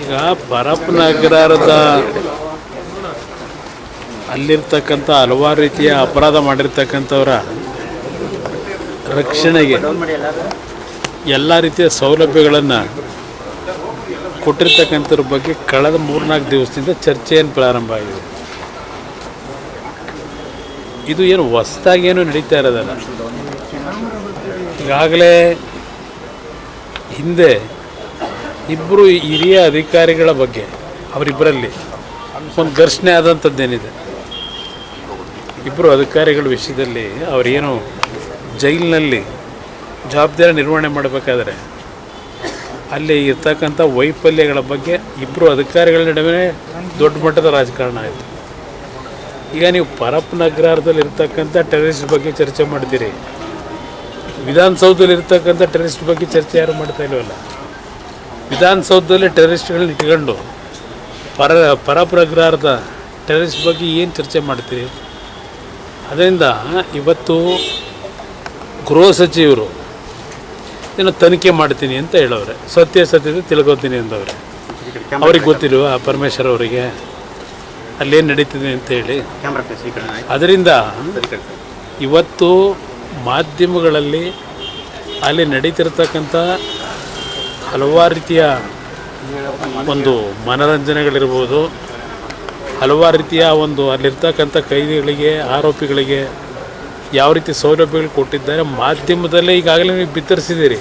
ಈಗ ಪರಪ್ಪನಗರದ ಅಲ್ಲಿರ್ತಕ್ಕಂಥ ಹಲವಾರು ರೀತಿಯ ಅಪರಾಧ ಮಾಡಿರ್ತಕ್ಕಂಥವರ ರಕ್ಷಣೆಗೆ ಎಲ್ಲ ರೀತಿಯ ಸೌಲಭ್ಯಗಳನ್ನು ಕೊಟ್ಟಿರ್ತಕ್ಕಂಥವ್ರ ಬಗ್ಗೆ ಕಳೆದ ಮೂರ್ನಾಲ್ಕು ದಿವಸದಿಂದ ಚರ್ಚೆಯನ್ನು ಪ್ರಾರಂಭ ಆಗಿದೆ. ಇದು ಏನು ಹೊಸದಾಗೇನು ನಡೀತಾ ಇರೋದಲ್ಲ. ಈಗಾಗಲೇ ಹಿಂದೆ ಇಬ್ಬರು ಹಿರಿಯ ಅಧಿಕಾರಿಗಳ ಬಗ್ಗೆ, ಅವರಿಬ್ಬರಲ್ಲಿ ಒಂದು ಘರ್ಷಣೆ ಆದಂಥದ್ದೇನಿದೆ? ಇಬ್ಬರು ಅಧಿಕಾರಿಗಳ ವಿಷಯದಲ್ಲಿ ಅವರೇನು ಜೈಲಿನಲ್ಲಿ ಜವಾಬ್ದಾರಿ ನಿರ್ವಹಣೆ ಮಾಡಬೇಕಾದ್ರೆ, ಅಲ್ಲಿ ಇರ್ತಕ್ಕಂಥ ವೈಫಲ್ಯಗಳ ಬಗ್ಗೆ ಇಬ್ಬರು ಅಧಿಕಾರಿಗಳ ನಡುವೆ ದೊಡ್ಡ ಮಟ್ಟದ ರಾಜಕಾರಣ ಆಯಿತು. ಈಗ ನೀವು ಪರಪ್ ನಗರದಲ್ಲಿ ಇರ್ತಕ್ಕಂಥ ಟೆರರಿಸ್ಟ್ ಬಗ್ಗೆ ಚರ್ಚೆ ಮಾಡ್ತೀರಿ. ವಿಧಾನಸೌಧದಲ್ಲಿ ಇರ್ತಕ್ಕಂಥ ಟೆರರಿಸ್ಟ್ ಬಗ್ಗೆ ಚರ್ಚೆ ಯಾರು ಮಾಡ್ತಾ ಇಲ್ವಲ್ಲ? ವಿಧಾನಸೌಧದಲ್ಲಿ ಟೆರರಿಸ್ಟ್ಗಳನ್ನ ಇಟ್ಕೊಂಡು ಪರ ಪರಪ್ರಗ್ರಹಾರದ ಟೆರರಿಸ್ಟ್ ಬಗ್ಗೆ ಏನು ಚರ್ಚೆ ಮಾಡ್ತೀರಿ? ಅದರಿಂದ ಇವತ್ತು ಗೃಹ ಸಚಿವರು ಏನೋ ತನಿಖೆ ಮಾಡ್ತೀನಿ ಅಂತ ಹೇಳವ್ರೆ. ಸತ್ಯದ ತಿಳ್ಕೊತೀನಿ ಅಂದವ್ರೆ. ಅವ್ರಿಗೆ ಗೊತ್ತಿಲ್ವ ಪರಮೇಶ್ವರ್ ಅವರಿಗೆ ಅಲ್ಲೇನು ನಡೀತಿದೆ ಅಂತ ಹೇಳಿ. ಅದರಿಂದ ಇವತ್ತು ಮಾಧ್ಯಮಗಳಲ್ಲಿ ಅಲ್ಲಿ ನಡೀತಿರ್ತಕ್ಕಂಥ ಹಲವಾರು ರೀತಿಯ ಒಂದು ಮನೋರಂಜನೆಗಳಿರ್ಬೋದು. ಹಲವಾರು ರೀತಿಯ ಒಂದು ಅಲ್ಲಿರ್ತಕ್ಕಂಥ ಕೈದಿಗಳಿಗೆ, ಆರೋಪಿಗಳಿಗೆ ಯಾವ ರೀತಿ ಸೌಲಭ್ಯಗಳು ಕೊಟ್ಟಿದ್ದಾರೆ ಮಾಧ್ಯಮದಲ್ಲೇ ಈಗಾಗಲೇ ನೀವು ಬಿತ್ತರಿಸಿದ್ದೀರಿ.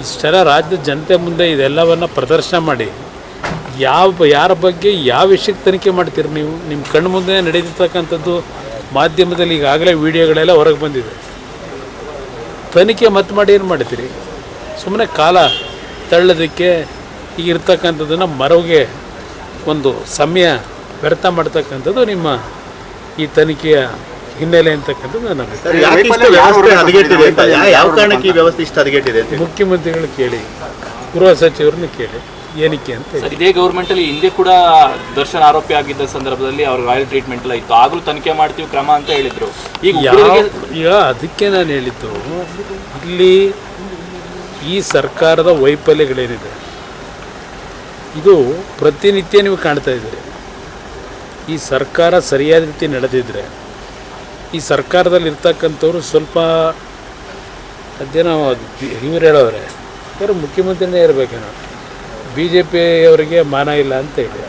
ಇಷ್ಟೆಲ್ಲ ರಾಜ್ಯದ ಜನತೆ ಮುಂದೆ ಇದೆಲ್ಲವನ್ನು ಪ್ರದರ್ಶನ ಮಾಡಿ. ಯಾವ, ಯಾರ ಬಗ್ಗೆ ಯಾವ ವಿಷಯಕ್ಕೆ ತನಿಖೆ ಮಾಡ್ತೀರಿ ನೀವು? ನಿಮ್ಮ ಕಣ್ಣು ಮುಂದೆ ನಡೀತಿರ್ತಕ್ಕಂಥದ್ದು ಮಾಧ್ಯಮದಲ್ಲಿ ಈಗಾಗಲೇ ವಿಡಿಯೋಗಳೆಲ್ಲ ಹೊರಗೆ ಬಂದಿದೆ. ತನಿಖೆ ಮತ್ತೆ ಮಾಡಿ ಏನು ಮಾಡ್ತೀರಿ? ಸುಮ್ಮನೆ ಕಾಲ ತಳ್ಳೋದಕ್ಕೆ ಈಗ ಇರ್ತಕ್ಕಂಥದ್ದನ್ನು ಮರವಿಗೆ ಒಂದು ಸಮಯ ವ್ಯರ್ಥ ಮಾಡ್ತಕ್ಕಂಥದ್ದು ನಿಮ್ಮ ಈ ತನಿಖೆಯ ಹಿನ್ನೆಲೆ ಅಂತಕ್ಕಂಥದ್ದು ನನ್ನ ಸರ್ ಯಾಕೆ ಇಷ್ಟು ವ್ಯವಸ್ಥೆ ಯಾ- ಯಾವ ಕಾರಣಕ್ಕೆ ಈ ವ್ಯವಸ್ಥೆ ಇಷ್ಟು ಹದಗೆಟ್ಟಿದೆ ಅಂತ ಮುಖ್ಯಮಂತ್ರಿಗಳು ಕೇಳಿ ಗೃಹ ಸಚಿವರನ್ನ ಕೇಳಿ ಏನಕ್ಕೆ ಅಂತ ಸರ್ ಇದೇ ಗೌರ್ಮೆಂಟ್ ಅಲ್ಲಿ ಹಿಂದೆ ಕೂಡ ದರ್ಶನ್ ಆರೋಪಿ ಆಗಿದ್ದ ಸಂದರ್ಭದಲ್ಲಿ ಅವ್ರ ರಾಯಲ್ ಟ್ರೀಟ್ಮೆಂಟ್ ಎಲ್ಲ ಇತ್ತು. ಆಗಲೂ ತನಿಖೆ ಮಾಡ್ತೀವಿ ಕ್ರಮ ಅಂತ ಹೇಳಿದ್ರು. ಈಗ ಯಾವ ಈಗ ಅದಕ್ಕೆ ನಾನು ಹೇಳಿದ್ದು ಇಲ್ಲಿ ಈ ಸರ್ಕಾರದ ವೈಫಲ್ಯಗಳೇನಿದೆ? ಇದು ಪ್ರತಿನಿತ್ಯ ನೀವು ಕಾಣ್ತಾ ಇದ್ದೀರಿ. ಈ ಸರ್ಕಾರ ಸರಿಯಾದ ರೀತಿ ನಡೆದಿದ್ರೆ, ಈ ಸರ್ಕಾರದಲ್ಲಿ ಇರ್ತಕ್ಕಂಥವ್ರು ಸ್ವಲ್ಪ, ಅದೇನೋ ಇವ್ರು ಹೇಳೋರೆ ಯಾರು ಮುಖ್ಯಮಂತ್ರಿನೇ ಇರಬೇಕೇನೋ ಬಿ ಜೆ ಪಿಯವರಿಗೆ ಮಾನ ಇಲ್ಲ ಅಂತ ಹೇಳಿ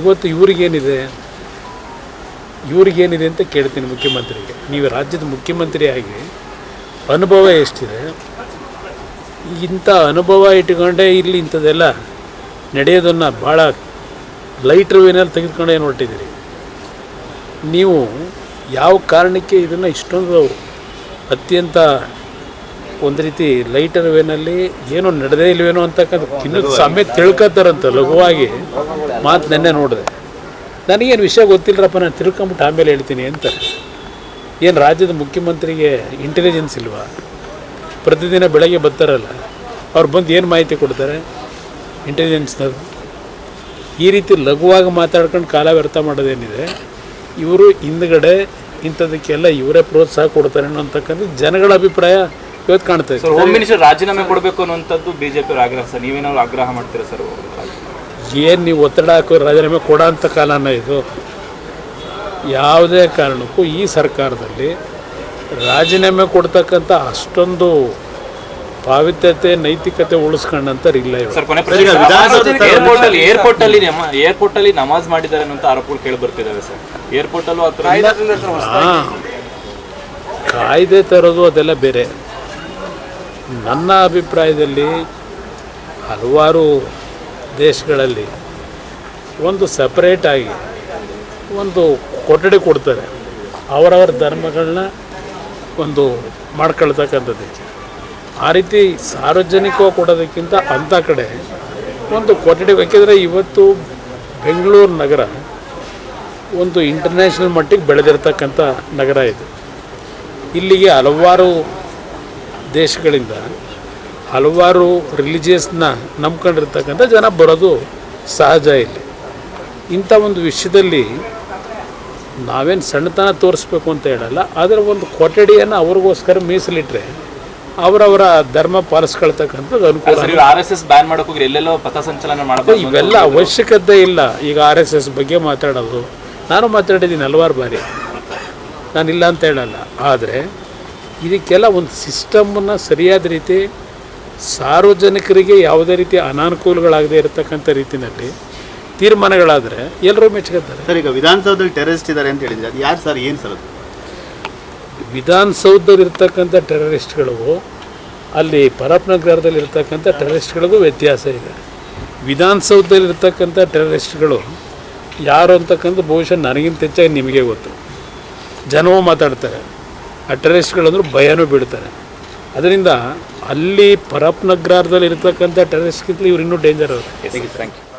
ಇವತ್ತು ಇವ್ರಿಗೇನಿದೆ? ಇವ್ರಿಗೇನಿದೆ ಅಂತ ಕೇಳ್ತೀನಿ ಮುಖ್ಯಮಂತ್ರಿಗೆ. ನೀವು ರಾಜ್ಯದ ಮುಖ್ಯಮಂತ್ರಿಯಾಗಿ ಅನುಭವ ಎಷ್ಟಿದೆ? ಇಂಥ ಅನುಭವ ಇಟ್ಕೊಂಡೇ ಇಲ್ಲಿ ಇಂಥದ್ದೆಲ್ಲ ನಡೆಯೋದನ್ನು ಭಾಳ ಲೈಟ್ರ್ ವೇನಲ್ಲಿ ತೆಗೆದುಕೊಂಡು ಏನು ಹೊರಟಿದ್ದೀರಿ ನೀವು ಯಾವ ಕಾರಣಕ್ಕೆ ಇದನ್ನು ಇಷ್ಟೊಂದು ಅತ್ಯಂತ ಒಂದು ರೀತಿ ಲೈಟರ್ ವೇನಲ್ಲಿ ಏನೋ ನಡೆದೇ ಇಲ್ವೇನೋ ಅಂತಕ್ಕಂಥ ಇನ್ನೂ ಸಮಯ ತಿಳ್ಕೊತಾರಂತ ಲಘುವಾಗಿ ಮಾತು ನೆನ್ನೆ ನೋಡಿದೆ. ನನಗೇನು ವಿಷಯ ಗೊತ್ತಿಲ್ಲರಪ್ಪ ನಾನು ತಿಳ್ಕೊಂಬಿಟ್ಟು ಆಮೇಲೆ ಹೇಳ್ತೀನಿ ಅಂತ. ಏನು ರಾಜ್ಯದ ಮುಖ್ಯಮಂತ್ರಿಗೆ ಇಂಟೆಲಿಜೆನ್ಸ್ ಇಲ್ವಾ? ಪ್ರತಿದಿನ ಬೆಳಗ್ಗೆ ಬರ್ತಾರಲ್ಲ ಅವ್ರು ಬಂದು ಏನು ಮಾಹಿತಿ ಕೊಡ್ತಾರೆ? ಇಂಟೆಲಿಜೆನ್ಸ್ನವ್ರು ಈ ರೀತಿ ಲಘುವಾಗಿ ಮಾತಾಡ್ಕೊಂಡು ಕಾಲ ವ್ಯರ್ಥ ಮಾಡೋದೇನಿದೆ ಇವರು ಹಿಂದ್ಗಡೆ ಇಂಥದಕ್ಕೆಲ್ಲ ಇವರೇ ಪ್ರೋತ್ಸಾಹ ಕೊಡ್ತಾರೆ ಅನ್ನೋಂತಕ್ಕಂಥ ಜನಗಳ ಅಭಿಪ್ರಾಯ ಇವತ್ತು ಕಾಣ್ತಾ ಇದೆ. ಸರ್ ಹೋಮ್ ಮಿನಿಸ್ಟರ್ ರಾಜೀನಾಮೆ ಕೊಡಬೇಕು ಅನ್ನುವಂಥದ್ದು ಬಿಜೆಪಿ ಆಗ್ರಹ ಸರ್. ನೀವೇನಾದ್ರು ಆಗ್ರಹ ಮಾಡ್ತೀರಾ ಸರ್? ಏನು ನೀವು ಒತ್ತಡ ಹಾಕೋ ರಾಜೀನಾಮೆ ಕೊಡೋ ಅಂಥ ಕಾಲನ ಇದು. ಯಾವುದೇ ಕಾರಣಕ್ಕೂ ಈ ಸರ್ಕಾರದಲ್ಲಿ ರಾಜೀನಾಮೆ ಕೊಡ್ತಕ್ಕಂಥ ಅಷ್ಟೊಂದು ಪಾವಿತ್ಯತೆ ನೈತಿಕತೆ ಉಳಿಸ್ಕೊಂಡಂತಾರಿಲ್ಲ ಇಲ್ಲ ಏರ್ಪೋರ್ಟ್ ಅಲ್ಲಿ ಏರ್ಪೋರ್ಟ್ ಅಲ್ಲಿ ಏರ್ಪೋರ್ಟ್ ಅಲ್ಲಿ ನಮಾಜ್ ಮಾಡಿದ್ದಾರೆ ಅನ್ನೋ ಆರೋಪಗಳು ಕೇಳಿ ಬರ್ತಿದ್ದಾವೆ ಸರ್ ಏರ್ಪೋರ್ಟ್ ಅಲ್ಲೂ ಕಾಯ್ದೆ ತರೋದು ಅದೆಲ್ಲ ಬೇರೆ. ನನ್ನ ಅಭಿಪ್ರಾಯದಲ್ಲಿ ಹಲವಾರು ದೇಶಗಳಲ್ಲಿ ಒಂದು ಸಪ್ರೇಟಾಗಿ ಒಂದು ಕೊಠಡಿ ಕೊಡ್ತಾರೆ. ಅವರವರ ಧರ್ಮಗಳನ್ನ ಒಂದು ಮಾಡ್ಕೊಳ್ತಕ್ಕಂಥದ್ದು. ಆ ರೀತಿ ಸಾರ್ವಜನಿಕವಾಗಿ ಕೊಡೋದಕ್ಕಿಂತ ಅಂಥ ಕಡೆ ಒಂದು ಕೊಠಡಿ ಬೇಕಿದ್ರೆ ಇವತ್ತು ಬೆಂಗಳೂರು ನಗರ ಒಂದು ಇಂಟರ್ನ್ಯಾಷನಲ್ ಮಟ್ಟಿಗೆ ಬೆಳೆದಿರ್ತಕ್ಕಂಥ ನಗರ ಇದು. ಇಲ್ಲಿಗೆ ಹಲವಾರು ದೇಶಗಳಿಂದ ಹಲವಾರು ರಿಲಿಜಿಯಸ್ನ ನಂಬ್ಕೊಂಡಿರ್ತಕ್ಕಂಥ ಜನ ಬರೋದು ಸಹಜ ಇಲ್ಲಿ. ಇಂಥ ಒಂದು ವಿಷಯದಲ್ಲಿ ನಾವೇನು ಸಣ್ಣತನ ತೋರಿಸ್ಬೇಕು ಅಂತ ಹೇಳಲ್ಲ ಆದರೆ ಒಂದು ಕೊಠಡಿಯನ್ನು ಅವ್ರಿಗೋಸ್ಕರ ಮೀಸಲಿಟ್ಟರೆ ಅವರವರ ಧರ್ಮ ಪಾಲಿಸ್ಕೊಳ್ತಕ್ಕಂಥದ್ದು ಅನುಕೂಲ ಆರ್ ಎಸ್ ಎಸ್ ಬ್ಯಾನ್ ಮಾಡೋಕೆ ಎಲ್ಲೆಲ್ಲೋ ಪಥಸಂಚಲನ ಮಾಡಬೇಕು ಇವೆಲ್ಲ ಅವಶ್ಯಕತೆ ಇಲ್ಲ. ಈಗ ಆರ್ ಎಸ್ ಎಸ್ ಬಗ್ಗೆ ಮಾತಾಡೋದು. ನಾನು ಮಾತಾಡಿದ್ದೀನಿ ಹಲವಾರು ಬಾರಿ. ನಾನಿಲ್ಲ ಅಂತ ಹೇಳಲ್ಲ. ಆದರೆ ಇದಕ್ಕೆಲ್ಲ ಒಂದು ಸಿಸ್ಟಮನ್ನು ಸರಿಯಾದ ರೀತಿ ಸಾರ್ವಜನಿಕರಿಗೆ ಯಾವುದೇ ರೀತಿ ಅನಾನುಕೂಲಗಳಾಗದೇ ಇರತಕ್ಕಂಥ ರೀತಿಯಲ್ಲಿ ತೀರ್ಮಾನಗಳಾದರೆ ಎಲ್ಲರೂ ಮೆಚ್ಕೋತಾರೆ ಸರ್ ಈಗ ವಿಧಾನಸೌಧದಲ್ಲಿ ಟೆರರಿಸ್ಟ್ ಇದ್ದಾರೆ ಅಂತ ಹೇಳಿದ್ರೆ ಅದು ಯಾರು ಸರ್ ಏನು ಸರ್ ಅದು? ವಿಧಾನಸೌಧದಲ್ಲಿ ಇರ್ತಕ್ಕಂಥ ಟೆರರಿಸ್ಟ್ಗಳು ಅಲ್ಲಿ ಪರಪ್ನಗರದಲ್ಲಿ ಇರ್ತಕ್ಕಂಥ ಟೆರರಿಸ್ಟ್ಗಳಿಗೂ ವ್ಯತ್ಯಾಸ ಇದೆ. ವಿಧಾನಸೌಧದಲ್ಲಿ ಇರ್ತಕ್ಕಂಥ ಟೆರರಿಸ್ಟ್ಗಳು ಯಾರು ಅಂತಕ್ಕಂಥ ಬಹುಶಃ ನನಗಿಂತ ಹೆಚ್ಚಾಗಿ ನಿಮಗೆ ಗೊತ್ತು. ಜನವೂ ಮಾತಾಡ್ತಾರೆ. ಆ ಟೆರರಿಸ್ಟ್ಗಳಂದ್ರೆ ಭಯನೂ ಬಿಡ್ತಾರೆ ಅದರಿಂದ ಅಲ್ಲಿ ಪರಪ್ನಗರದಲ್ಲಿ ಇರ್ತಕ್ಕಂಥ ಟೆರರಿಸ್ಟ್ಗಿಂತಲೂ ಇವರು ಇನ್ನೂ ಡೇಂಜರ್ ಅವರು. Thank you